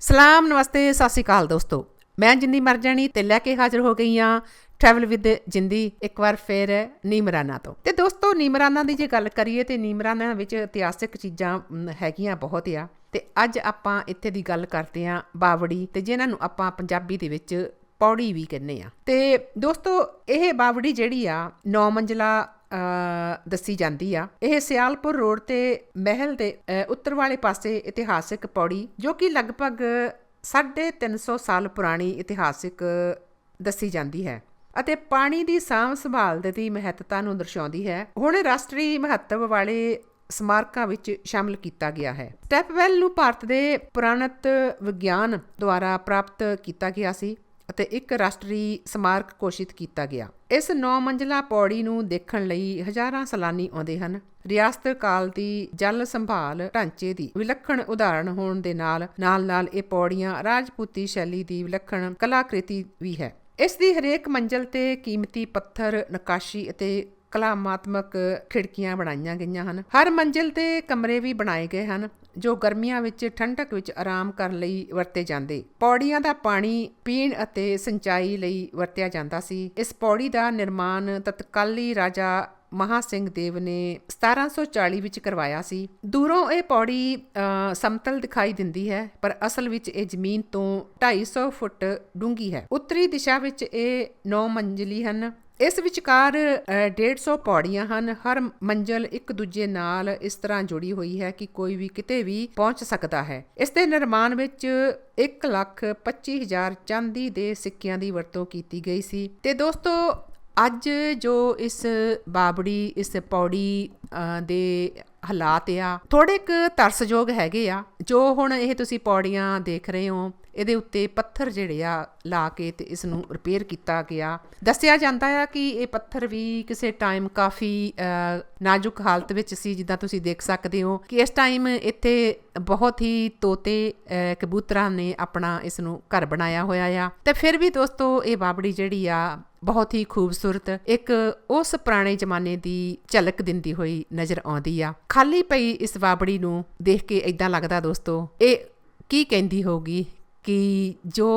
ਸਲਾਮ, ਨਮਸਤੇ, ਸਤਿ ਸ਼੍ਰੀ ਅਕਾਲ ਦੋਸਤੋ। ਮੈਂ ਜਿੰਦੀ ਮਰ ਜਾਣੀ ਤੇ ਲੈ ਕੇ ਹਾਜ਼ਰ ਹੋ ਗਈ ਆ ਟਰੈਵਲ ਵਿਦ ਜਿੰਦੀ, ਇੱਕ ਵਾਰ ਫੇਰ ਨੀਮਰਾਨਾ ਤੋਂ। ਤੇ ਦੋਸਤੋ, ਨੀਮਰਾਨਾ ਦੀ ਜੇ ਗੱਲ ਕਰੀਏ ਤੇ ਨੀਮਰਾਨਾ ਵਿੱਚ ਇਤਿਹਾਸਿਕ ਚੀਜ਼ਾਂ ਹੈਗੀਆਂ ਬਹੁਤ ਆ। ਤੇ ਅੱਜ ਆਪਾਂ ਇੱਥੇ ਦੀ ਗੱਲ ਕਰਦੇ ਆ ਬਾਵੜੀ ਤੇ ਜਿਹਨਾਂ ਨੂੰ ਆਪਾਂ ਪੰਜਾਬੀ ਦੇ ਵਿੱਚ ਪੌੜੀ ਵੀ ਕਹਿੰਦੇ ਆ ਤੇ ਦੋਸਤੋ, ਇਹ ਬਾਵੜੀ ਜਿਹੜੀ ਆ 9 ਮੰਜ਼ਲਾ ਦੱਸੀ ਜਾਂਦੀ ਆ। ਇਹ ਸਿਆਲਪੁਰ ਰੋਡ ਤੇ ਮਹਿਲ ਦੇ ਉੱਤਰ ਵਾਲੇ ਪਾਸੇ ਇਤਿਹਾਸਿਕ ਪੌੜੀ, ਜੋ ਕਿ ਲਗਭਗ 350 ਸਾਲ ਪੁਰਾਣੀ ਇਤਿਹਾਸਿਕ ਦੱਸੀ ਜਾਂਦੀ ਹੈ ਅਤੇ ਪਾਣੀ ਦੀ ਸਾਂਭ ਸੰਭਾਲ ਦੀ ਮਹੱਤਤਾ ਨੂੰ ਦਰਸਾਉਂਦੀ ਹੈ। ਹੁਣ ਰਾਸ਼ਟਰੀ ਮਹੱਤਵ ਵਾਲੇ ਸਮਾਰਕਾਂ ਵਿੱਚ ਸ਼ਾਮਲ ਕੀਤਾ ਗਿਆ ਹੈ। ਸਟੈਪਵੈਲ ਨੂੰ ਭਾਰਤ ਦੇ ਪੁਰਾਣਤ ਵਿਗਿਆਨ ਦੁਆਰਾ ਪ੍ਰਾਪਤ ਕੀਤਾ ਗਿਆ ਸੀ। ਅਤੇ ਇੱਕ ਰਾਸ਼ਟਰੀ ਸਮਾਰਕ ਘੋਸ਼ਿਤ ਕੀਤਾ ਗਿਆ। ਇਸ 9 ਮੰਜ਼ਲਾ ਪੌੜੀ ਨੂੰ ਦੇਖਣ ਲਈ ਹਜ਼ਾਰਾਂ ਸੈਲਾਨੀ ਆਉਂਦੇ ਹਨ। ਰਿਆਸਤ ਕਾਲ ਦੀ ਜਲ ਸੰਭਾਲ ਢਾਂਚੇ ਦੀ ਵਿਲੱਖਣ ਉਦਾਹਰਣ ਹੋਣ ਦੇ ਨਾਲ ਨਾਲ-ਨਾਲ ਇਹ ਪੌੜੀਆਂ ਰਾਜਪੂਤੀ ਸ਼ੈਲੀ ਦੀ ਵਿਲੱਖਣ ਕਲਾਕ੍ਰਿਤੀ ਵੀ ਹੈ। ਇਸ ਦੀ ਹਰੇਕ ਮੰਜ਼ਲ ਤੇ ਕੀਮਤੀ ਪੱਥਰ, ਨਕਾਸ਼ੀ ਅਤੇ ਕਲਾਮਾਤਮਕ ਖਿੜਕੀਆਂ ਬਣਾਈਆਂ ਗਈਆਂ ਹਨ। ਹਰ ਮੰਜ਼ਿਲ ਤੇ ਕਮਰੇ ਵੀ ਬਣਾਏ ਗਏ ਹਨ, ਜੋ ਗਰਮੀਆਂ ਵਿੱਚ ਠੰਡਕ ਵਿੱਚ ਆਰਾਮ ਕਰਨ ਲਈ ਵਰਤੇ ਜਾਂਦੇ। ਪੌੜੀਆਂ ਦਾ ਪਾਣੀ ਪੀਣ ਅਤੇ ਸਿੰਚਾਈ ਲਈ ਵਰਤਿਆ ਜਾਂਦਾ ਸੀ। ਇਸ ਪੌੜੀ ਦਾ ਨਿਰਮਾਣ ਤਤਕਾਲੀ ਰਾਜਾ ਮਹਾ ਸਿੰਘ ਦੇਵ ਨੇ 1740 ਵਿੱਚ ਕਰਵਾਇਆ ਸੀ। ਦੂਰੋਂ ਇਹ ਪੌੜੀ ਸਮਤਲ ਦਿਖਾਈ ਦਿੰਦੀ ਹੈ, ਪਰ ਅਸਲ ਵਿੱਚ ਇਹ ਜ਼ਮੀਨ ਤੋਂ 250 ਫੁੱਟ ਡੂੰਘੀ ਹੈ। ਉੱਤਰੀ ਦਿਸ਼ਾ ਵਿੱਚ ਇਹ 9 ਮੰਜ਼ਲੀ ਹਨ। ਇਸ ਵਿਚਕਾਰ ਅ, 150 ਪੌੜੀਆਂ ਹਨ। ਹਰ ਮੰਜ਼ਲ ਇੱਕ ਦੂਜੇ ਨਾਲ ਇਸ ਤਰ੍ਹਾਂ ਜੁੜੀ ਹੋਈ ਹੈ ਕਿ ਕੋਈ ਵੀ ਕਿਤੇ ਵੀ ਪਹੁੰਚ ਸਕਦਾ ਹੈ। ਇਸ ਦੇ ਨਿਰਮਾਣ ਵਿੱਚ 1 ਲੱਖ 25 ਹਜ਼ਾਰ ਚਾਂਦੀ ਦੇ ਸਿੱਕਿਆਂ ਦੀ ਵਰਤੋਂ ਕੀਤੀ ਗਈ ਸੀ। ਤੇ ਦੋਸਤੋ ਅੱਜ ਜੋ ਇਸ ਬਾਬੜੀ ਇਸ ਪੌੜੀ ਦੇ ਹਾਲਾਤ ਆ। ਥੋੜੇ ਕੁ ਤਰਸਯੋਗ ਹੈਗੇ ਆ। ਜੋ ਹੁਣ ਇਹ ਤੁਸੀਂ ਪੌੜੀਆਂ ਦੇਖ ਰਹੇ ਹੋ, ਇਹਦੇ ਉੱਤੇ ਪੱਥਰ ਜਿਹੜੇ ਆ ਲਾ ਕੇ ਤੇ ਇਸ ਨੂੰ ਰਿਪੇਅਰ ਕੀਤਾ ਗਿਆ। ਦੱਸਿਆ ਜਾਂਦਾ ਆ ਕਿ ਇਹ ਪੱਥਰ ਵੀ ਕਿਸੇ ਟਾਈਮ ਕਾਫੀ ਨਾਜ਼ੁਕ ਹਾਲਤ ਵਿੱਚ ਸੀ, ਜਿੱਦਾਂ ਤੁਸੀਂ ਦੇਖ ਸਕਦੇ ਹੋ ਕਿ ਇਸ ਟਾਈਮ ਇੱਥੇ ਬਹੁਤ ਹੀ ਤੋਤੇ ਕਬੂਤਰਾਂ ਨੇ ਆਪਣਾ ਇਸ ਨੂੰ ਘਰ ਬਣਾਇਆ ਹੋਇਆ ਆ। ਤੇ ਫਿਰ ਵੀ ਦੋਸਤੋ, ਇਹ ਬਾਬੜੀ ਜਿਹੜੀ ਆ, ਬਹੁਤ ਹੀ ਖੂਬਸੂਰਤ ਇੱਕ ਉਸ ਪੁਰਾਣੇ ਜ਼ਮਾਨੇ ਦੀ ਝਲਕ ਦਿੰਦੀ ਹੋਈ ਨਜ਼ਰ ਆਉਂਦੀ ਆ। ਖਾਲੀ ਪਈ ਇਸ ਬਾਬੜੀ ਨੂੰ ਦੇਖ ਕੇ ਇਦਾਂ ਲੱਗਦਾ ਦੋਸਤੋ, ਇਹ ਕੀ ਕਹਿੰਦੀ ਹੋਊਗੀ ਕਿ ਜੋ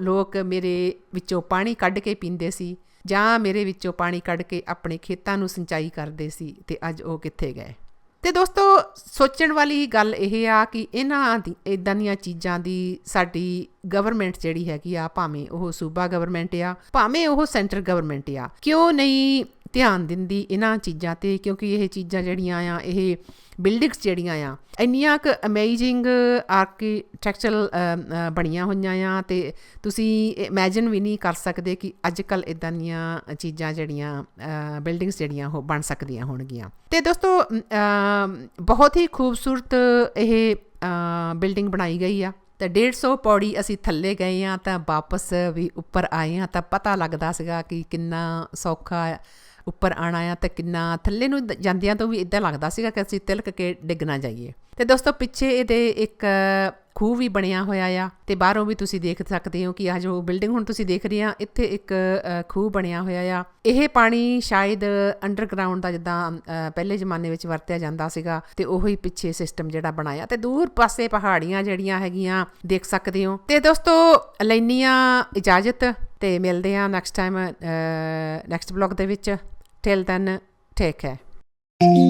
ਲੋਕ ਮੇਰੇ ਵਿੱਚੋਂ ਪਾਣੀ ਕੱਢ ਕੇ ਪੀਂਦੇ ਸੀ ਜਾਂ ਮੇਰੇ ਵਿੱਚੋਂ ਪਾਣੀ ਕੱਢ ਕੇ ਆਪਣੇ ਖੇਤਾਂ ਨੂੰ ਸਿੰਚਾਈ ਕਰਦੇ ਸੀ ਤੇ ਅੱਜ ਉਹ ਕਿੱਥੇ ਗਏ? ਤੇ ਦੋਸਤੋ, ਸੋਚਣ ਵਾਲੀ ਗੱਲ ਇਹ ਆ ਕਿ ਇਹਨਾਂ ਦੀ ਇਦਾਂ ਦੀਆਂ ਚੀਜ਼ਾਂ ਦੀ ਸਾਡੀ ਗਵਰਨਮੈਂਟ ਜਿਹੜੀ ਹੈਗੀ ਆ, ਭਾਵੇਂ ਉਹ ਸੂਬਾ ਗਵਰਨਮੈਂਟ ਆ, ਭਾਵੇਂ ਉਹ ਸੈਂਟਰ ਗਵਰਨਮੈਂਟ ਆ, ਕਿਉਂ ਨਹੀਂ ਧਿਆਨ ਦਿੰਦੀ ਇਹਨਾਂ ਚੀਜ਼ਾਂ ਤੇ, ਕਿਉਂਕਿ ਇਹ ਚੀਜ਼ਾਂ ਜਿਹੜੀਆਂ ਆ, ਇਹ ਬਿਲਡਿੰਗਸ ਜਿਹੜੀਆਂ ਆ, ਇੰਨੀਆਂ ਕੁ ਅਮੇਜ਼ਿੰਗ ਆਰਕੀਟੈਕਚਰਲ ਬਣੀਆਂ ਹੋਈਆਂ ਆ ਤੇ ਤੁਸੀਂ ਇਮੇਜਿਨ ਵੀ ਨਹੀਂ ਕਰ ਸਕਦੇ ਕਿ ਅੱਜ ਕੱਲ ਇਦਾਂ ਦੀਆਂ ਚੀਜ਼ਾਂ ਜਿਹੜੀਆਂ ਬਿਲਡਿੰਗਸ ਜਿਹੜੀਆਂ ਉਹ ਬਣ ਸਕਦੀਆਂ ਹੋਣਗੀਆਂ। ਤੇ ਦੋਸਤੋ ਬਹੁਤ ਹੀ ਖੂਬਸੂਰਤ ਇਹ ਬਿਲਡਿੰਗ ਬਣਾਈ ਗਈ ਆ। ਤੇ 150 ਪੌੜੀ ਅਸੀਂ ਥੱਲੇ ਗਏ ਆ ਤਾਂ ਵਾਪਸ ਵੀ ਉੱਪਰ ਆਏ ਆ ਤਾਂ ਪਤਾ ਲੱਗਦਾ ਸੀਗਾ ਕਿ ਕਿੰਨਾ ਸੌਖਾ ਉੱਪਰ ਆਣਾ ਆ ਤੇ ਕਿੰਨਾ ਥੱਲੇ ਨੂੰ ਜਾਂਦਿਆਂ ਤੋਂ ਵੀ ਇਦਾਂ ਲੱਗਦਾ ਸੀਗਾ ਕਿ ਅਸੀਂ ਤਿਲਕ ਕੇ ਡਿੱਗ ਨਾ ਜਾਈਏ। ਤੇ ਦੋਸਤੋ, ਪਿੱਛੇ ਇਹਦੇ ਇੱਕ ਖੂਹ ਵੀ ਬਣਿਆ ਹੋਇਆ ਆ ਤੇ ਬਾਹਰੋਂ ਵੀ ਤੁਸੀਂ ਦੇਖ ਸਕਦੇ ਹੋ ਕਿ ਆ ਜੋ ਬਿਲਡਿੰਗ ਹੁਣ ਤੁਸੀਂ ਦੇਖ ਰਹੇ ਆ, ਇੱਥੇ ਇੱਕ ਖੂਹ ਬਣਿਆ ਹੋਇਆ ਆ। ਇਹ ਪਾਣੀ ਸ਼ਾਇਦ ਅੰਡਰਗਰਾਉਂਡ ਦਾ ਜਿੱਦਾਂ ਪਹਿਲੇ ਜ਼ਮਾਨੇ ਵਿੱਚ ਵਰਤਿਆ ਜਾਂਦਾ ਸੀਗਾ ਤੇ ਉਹੀ ਪਿੱਛੇ ਸਿਸਟਮ ਜਿਹੜਾ ਬਣਾਇਆ ਤੇ ਦੂਰ ਪਾਸੇ ਪਹਾੜੀਆਂ ਜਿਹੜੀਆਂ ਹੈਗੀਆਂ, ਦੇਖ ਸਕਦੇ ਹੋ। ਤੇ ਦੋਸਤੋ ਲੈਨੀਆਂ ਇਜਾਜ਼ਤ ਤੇ ਮਿਲਦੇ ਆ ਨੈਕਸਟ ਟਾਈਮ ਨੈਕਸਟ ਬਲੌਗ ਦੇ ਵਿੱਚ। Till then, take care.